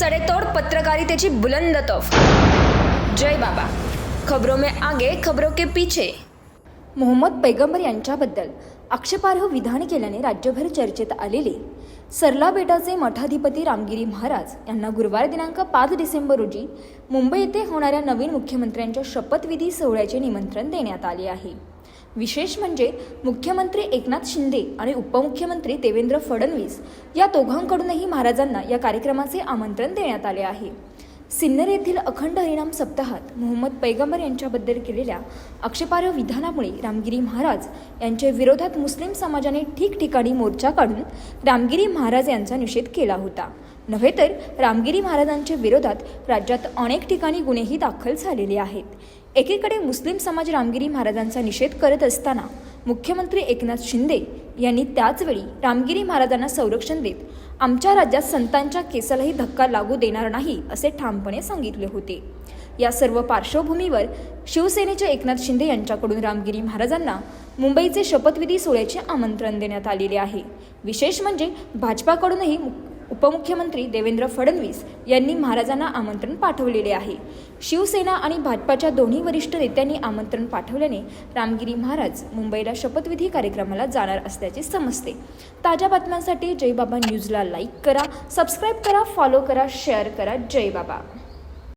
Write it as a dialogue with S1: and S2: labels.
S1: सडेतोड पत्रकारितेची बुलंद तोफ. जय बाबा. खबरों में आगे खबरों के पीछे.
S2: मोहम्मद पैगंबर यांच्याबद्दल आक्षेपार्ह विधान केल्याने राज्यभर चर्चेत आलेले सरला बेटाचे मठाधिपती रामगिरी महाराज यांना गुरुवार दिनांक पाच डिसेंबर रोजी मुंबई येथे होणाऱ्या नवीन मुख्यमंत्र्यांच्या शपथविधी सोहळ्याचे निमंत्रण देण्यात आले आहे. विशेष म्हणजे मुख्यमंत्री एकनाथ शिंदे आणि उपमुख्यमंत्री देवेंद्र फडणवीस या दोघांकडूनही महाराजांना या कार्यक्रमाचे आमंत्रण देण्यात आले आहे. सिन्नर येथील अखंड हरिणाम सप्ताहात मोहम्मद पैगंबर यांच्याबद्दल केलेल्या आक्षेपार्ह विधानामुळे रामगिरी महाराज यांच्या विरोधात मुस्लिम समाजाने ठिकठिकाणी मोर्चा काढून रामगिरी महाराज यांचा निषेध केला होता. नव्हे तर रामगिरी महाराजांच्या विरोधात राज्यात अनेक ठिकाणी गुन्हेही दाखल झालेले आहेत. एकीकडे मुस्लिम समाज रामगिरी महाराजांचा निषेध करत असताना मुख्यमंत्री एकनाथ शिंदे यांनी त्याचवेळी रामगिरी महाराजांना संरक्षण देत आमच्या राज्यात संतांच्या केसालाही धक्का लागू देणार नाही असे ठामपणे सांगितले होते. या सर्व पार्श्वभूमीवर शिवसेनेच्या एकनाथ शिंदे यांच्याकडून रामगिरी महाराजांना मुंबईचे शपथविधी सोहळ्याचे आमंत्रण देण्यात आलेले आहे. विशेष म्हणजे भाजपाकडूनही मु- उपमुख्यमंत्री देवेंद्र फडणवीस यांनी महाराजांना आमंत्रण पाठवलेले आहे. शिवसेना आणि भाजपाच्या दोन्ही वरिष्ठ नेत्यांनी आमंत्रण पाठवल्याने रामगिरी महाराज मुंबईला शपथविधी कार्यक्रमाला जाणार असल्याचे समजते. ताज्या बातम्यांसाठी जयबाबा न्यूजला लाईक करा सबस्क्राईब करा फॉलो करा शेअर करा. जय बाबा